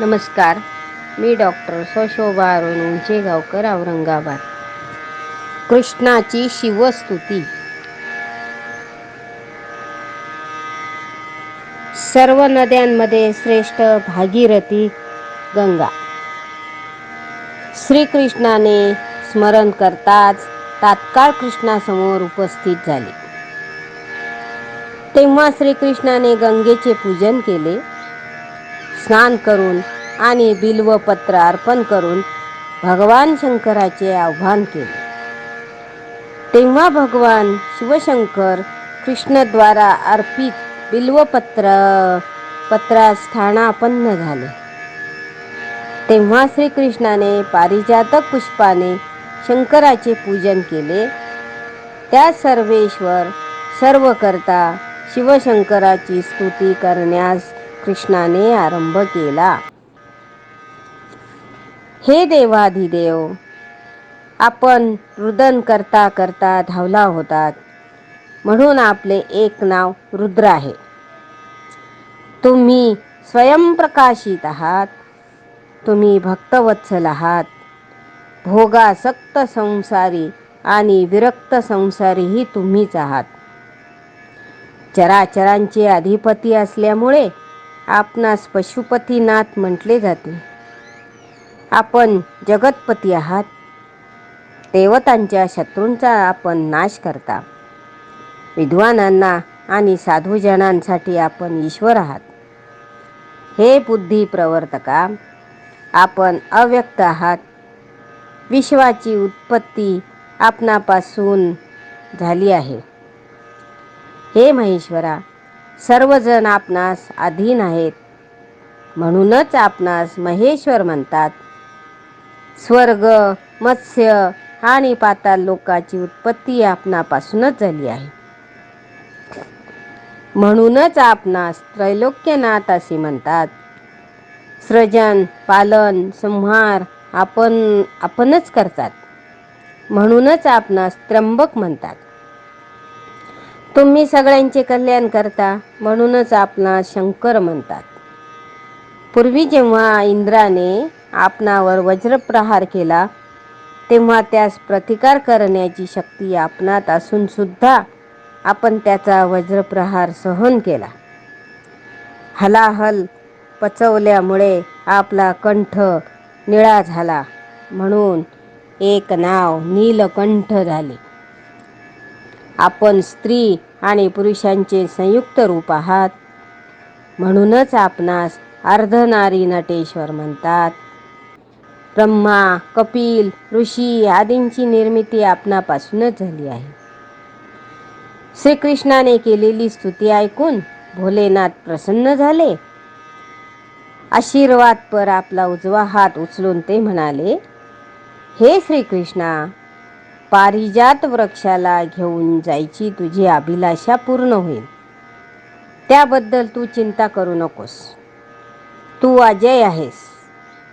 नमस्कार मी डॉक्टर सशोभा अरुण उंचेगावकर औरंगाबाद. कृष्णाची शिवस्तुती. सर्व नद्यांमध्ये श्रेष्ठ भागीरथी गंगा. श्रीकृष्णाने स्मरण करताच तात्काळ कृष्णासमोर उपस्थित झाले. तेव्हा श्रीकृष्णाने गंगेचे पूजन केले. स्नान करून आणि बिल्वपत्र अर्पण करून भगवान शंकराचे आव्हान केले. तेव्हा भगवान शिवशंकर कृष्णद्वारा अर्पित बिल्वपत्र पत्रास स्थानापन्न झाले. तेव्हा श्रीकृष्णाने पारिजातक पुष्पाने शंकराचे पूजन केले. त्या सर्वेश्वर सर्व करता शिवशंकराची स्तुती करण्यास कृष्णाने आरंभ केला. हे देवाधिदेव आपण रुदन करता करता धावला होतात. म्हणून आपले एक नाव रुद्र आहे. तुम्ही स्वयंप्रकाशित आहात. तुम्ही भक्तवत्सल आहात. भोगासक्त संसारी आणि विरक्त संसारीही तुम्हीच आहात. चराचरांचे अधिपती असल्यामुळे आपणास पशुपतीनाथ म्हटले जाते. आपण जगतपती आहात. देवतांच्या शत्रूंचा आपण नाश करता. विद्वानांना आणि साधूजनांसाठी आपण ईश्वर आहात. हे बुद्धी प्रवर्तका आपण अव्यक्त आहात. विश्वाची उत्पत्ती आपणापासून झाली आहे. हे महेश्वरा सर्वजण आपणास अधीन आहेत. म्हणूनच आपणास महेश्वर म्हणतात. स्वर्ग मत्स्य आणि पाताल लोकाची उत्पत्ती आपणापासूनच झाली आहे. म्हणूनच आपणास त्रैलोक्यनाथ असे म्हणतात. सृजन पालन संहार आपण आपणच करतात. म्हणूनच आपणास त्र्यंबक म्हणतात. तुम्ही सगळ्यांचे कल्याण करता म्हणूनच आपला शंकर म्हणतात. पूर्वी जेव्हा इंद्राने आपणावर वज्रप्रहार केला तेव्हा त्यास प्रतिकार करण्याची शक्ती आपणात असून सुद्धा आपण त्याचा वज्रप्रहार सहन केला. हलाहल पचवल्यामुळे आपला कंठ निळा झाला म्हणून एक नाव नीलकंठ झाले. आपण स्त्री आणि पुरुषांचे संयुक्त रूप आहात. म्हणूनच आपणास अर्धनारी नटेश्वर म्हणतात. ब्रह्मा कपिल ऋषी आदींची निर्मिती आपणापासूनच झाली आहे. श्रीकृष्णाने केलेली स्तुती ऐकून भोलेनाथ प्रसन्न झाले. आशीर्वाद पर आपला उजवा हात उचलून ते म्हणाले हे श्रीकृष्णा पारिजात वृक्षाला घेऊन जायची तुझी अभिलाषा पूर्ण होईल. त्याबद्दल तू चिंता करू नकोस. तू अजय आहेस.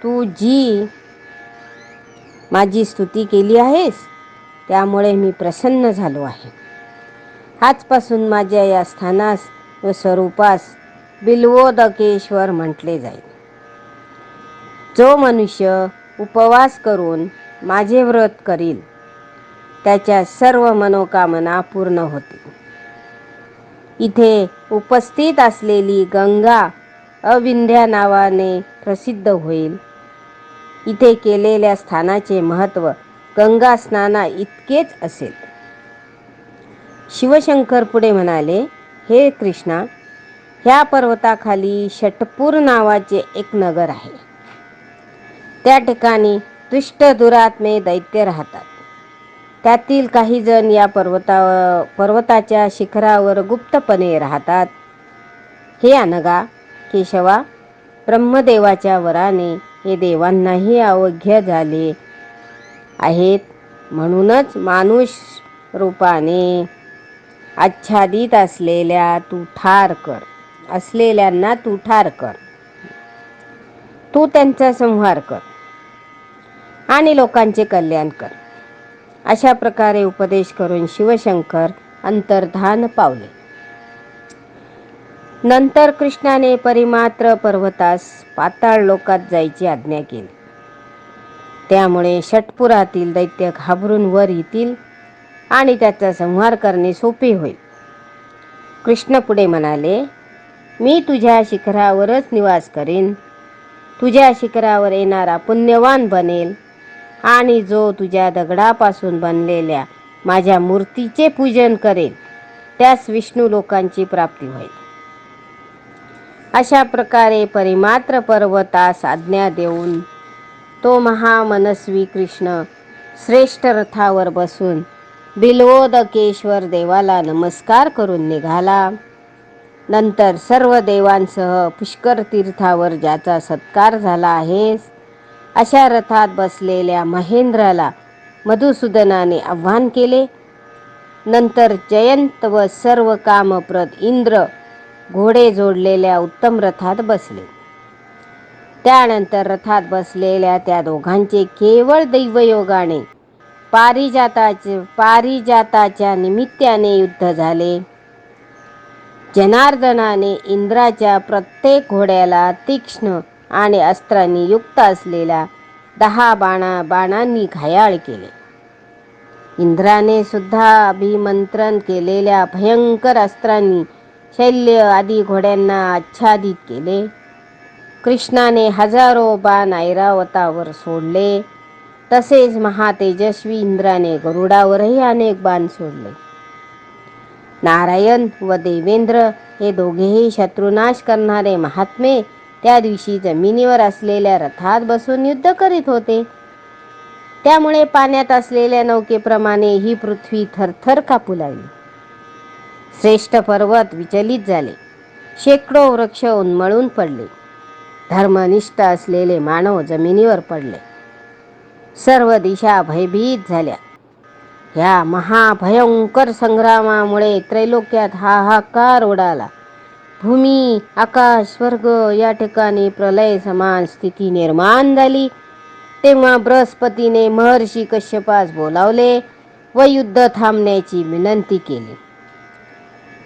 तू जी माझी स्तुती केली आहेस त्यामुळे मी प्रसन्न झालो आहे. आजपासून माझ्या या स्थानास व स्वरूपास बिल्वोदकेश्वर म्हटले जाईल. जो मनुष्य उपवास करून माझे व्रत करील त्याच्या सर्व मनोकामना पूर्ण होते. इथे उपस्थित असलेली गंगा अविंध्या नावाने प्रसिद्ध होईल. इथे केलेल्या स्थानाचे महत्त्व गंगा स्नाना इतकेच असेल. शिवशंकर पुढे म्हणाले हे कृष्णा ह्या पर्वताखाली षटपूर नावाचे एक नगर आहे. त्या ठिकाणी दुष्ट दुरात्मे दैत्य राहतात. त्यातील काही जण या पर्वता पर्वताच्या शिखरावर गुप्तपणे राहतात. हे अनगा केशवा ब्रह्मदेवाच्या वराने हे देवांनाही अवघ्य झाले आहेत. म्हणूनच मानुष रूपाने आच्छादित असलेल्या तू ठार कर असलेल्यांना तू ठार कर. तू त्यांचा संहार कर आणि लोकांचे कल्याण कर. अशा प्रकारे उपदेश करून शिवशंकर अंतर्धान पावले. नंतर कृष्णाने परिमात्र पर्वतास पाताळ लोकात जायची आज्ञा केली. त्यामुळे षटपुरातील दैत्य घाबरून वर येतील आणि त्याचा संहार करणे सोपे होईल. कृष्ण पुढे म्हणाले मी तुझ्या शिखरावरच निवास करेन. तुझ्या शिखरावर येणारा पुण्यवान बनेल. आणि जो तुझ्या दगडापासून बनलेल्या माझ्या मूर्तीचे पूजन करेल त्यास विष्णू लोकांची प्राप्ती होईल. अशा प्रकारे परिमात्र पर्वतास आज्ञा देऊन तो महामनस्वी कृष्ण श्रेष्ठ रथावर बसून बिल्वोदकेश्वर देवाला नमस्कार करून निघाला. नंतर सर्व देवांसह पुष्कर तीर्थावर ज्याचा सत्कार झाला आहेस अशा रथात बसलेल्या महेंद्राला मधुसूदनाने आव्हान केले. नंतर जयंत व सर्व कामप्रद इंद्र घोडे जोडलेल्या उत्तम रथात बसले. त्यानंतर रथात बसलेल्या त्या दोघांचे केवळ दैवयोगाने पारिजाताचे पारिजाताच्या निमित्ताने युद्ध झाले. जनार्दनाने इंद्राच्या प्रत्येक घोड्याला तीक्ष्ण आणि अस्त्रांनी युक्त असलेल्या दहा बाणा बाणांनी घायाळ केले. इंद्राने सुद्धा अभिमंत्रण केलेल्या भयंकर अस्त्रांनी शैल्य आदी घोड्यांना आच्छादित केले. कृष्णाने हजारो बाण ऐरावतावर सोडले. तसेच महातेजस्वी इंद्राने गरुडावरही अनेक बाण सोडले. नारायण व देवेंद्र हे दोघेही शत्रुनाश करणारे महात्मे त्या दिवशी जमिनीवर असलेल्या रथात बसून युद्ध करीत होते. त्यामुळे पाण्यात असलेल्या नौकेप्रमाणे ही पृथ्वी थरथर कापू लागली. श्रेष्ठ पर्वत विचलित झाले. शेकडो वृक्ष उन्मळून पडले. धर्मनिष्ठ असलेले मानव जमिनीवर पडले. सर्व दिशा भयभीत झाल्या. ह्या महाभयंकर संग्रामामुळे त्रैलोक्यात हाहाकार उडाला. भूमी आकाश स्वर्ग या ठिकाणी प्रलय समान स्थिती निर्माण झाली. तेव्हा बृहस्पतीने महर्षी कश्यपास बोलावले व युद्ध थांबण्याची विनंती केली.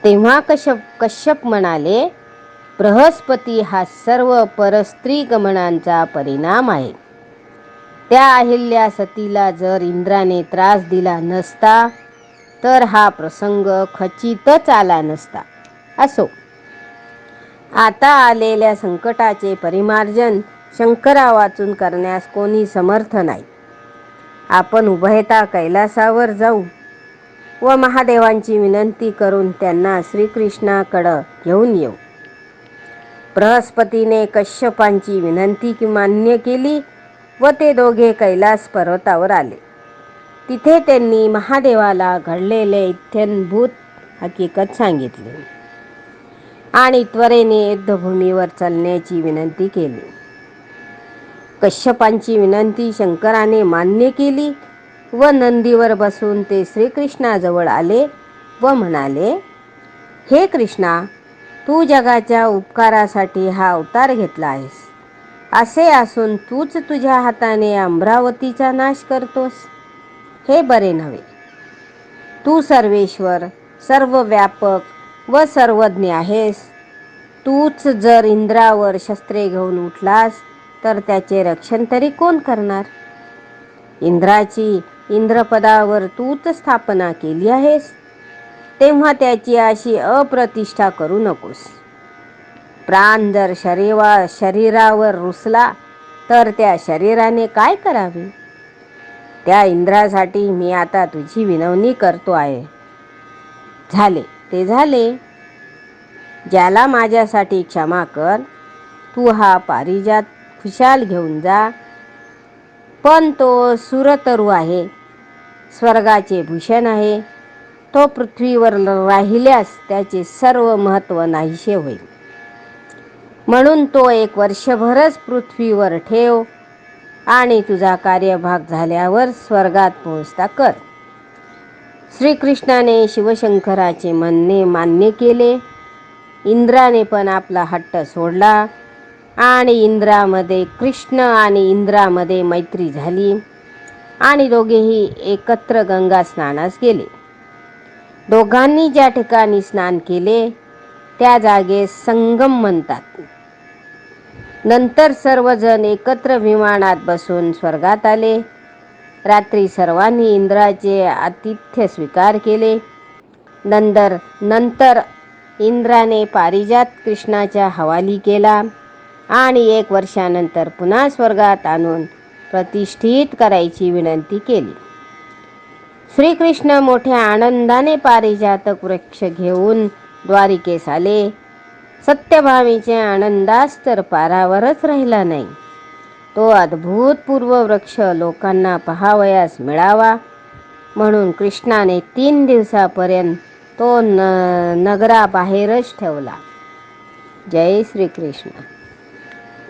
तेव्हा कश्यप कश्यप म्हणाले बृहस्पती हा सर्व परस्त्री गमनांचा परिणाम आहे. त्या अहिल्या सतीला जर इंद्राने त्रास दिला नसता तर हा प्रसंग खचितच आला नसता. असो. आता आलेल्या संकटाचे परिमार्जन शंकरा वाचून करण्यास कोणी समर्थ नाही. आपण उभयता कैलासावर जाऊ व महादेवांची विनंती करून त्यांना श्रीकृष्णाकडं घेऊन येऊ. बृहस्पतीने कश्यपांची विनंती मान्य केली व ते दोघे कैलास पर्वतावर आले. तिथे त्यांनी महादेवाला घडलेले इत्यनभूत हकीकत सांगितली. आणि त्वरेने युद्धभूमीवर चालण्याची विनंती केली. कश्यपांची विनंती शंकराने मान्य केली व नंदीवर बसून ते श्रीकृष्णाजवळ आले व म्हणाले हे कृष्णा तू जगाच्या उपकारासाठी हा अवतार घेतला आहेस. असे असून तूच तुझ्या हाताने अमरावतीचा नाश करतोस. हे बरे नव्हे. तू सर्वेश्वर सर्व व्यापक व सर्वज्ञ आहेस. तूच जर इंद्रावर शस्त्रे घेऊन उठलास तर त्याचे रक्षण तरी कोण करणार? इंद्राची इंद्रपदावर तूच स्थापना केली आहेस. तेव्हा त्याची अशी अप्रतिष्ठा करू नकोस. प्राण जर शरीवा शरीरावर रुसला तर त्या शरीराने काय करावे? त्या इंद्रासाठी मी आता तुझी विनवणी करतो आहे. झाले. ते झाले. ज्याला माझ्यासाठी क्षमा कर तू हा पारिजात खुशाल घेऊन जा. पण तो सुरतरू आहे स्वर्गाचे भूषण आहे. तो पृथ्वीवर राहिल्यास त्याचे सर्व महत्त्व नाहीसे होईल. म्हणून तो एक वर्षभरच पृथ्वीवर ठेव आणि तुझा कार्यभाग झाल्यावर स्वर्गात पोहोचता कर. श्रीकृष्णाने शिवशंकराचे म्हणणे मान्य केले. इंद्राने पण आपला हट्ट सोडला आणि इंद्रामध्ये कृष्ण आणि इंद्रामध्ये मैत्री झाली आणि दोघेही एकत्र गंगा स्नानास गेले. दोघांनी ज्या ठिकाणी स्नान केले त्या जागेस संगम म्हणतात. नंतर सर्वजण एकत्र विमानात बसून स्वर्गात आले. रात्री सर्वांनी इंद्राचे आतिथ्य स्वीकार केले. नंतर नंतर इंद्राने पारिजात कृष्णाच्या हवाली केला आणि एक वर्षानंतर पुन्हा स्वर्गात आणून प्रतिष्ठित करायची विनंती केली. श्रीकृष्ण मोठ्या आनंदाने पारिजातक वृक्ष घेऊन द्वारिकेस आले. सत्यभावीचे आनंदास तर पारावरच राहिला नाही. तो अद्भुतपूर्व वृक्ष लोकांना पहावयास मिळावा. म्हणून कृष्णाने तीन दिवसापर्यंत तो न नगराबाहेरच ठेवला. जय श्रीकृष्ण.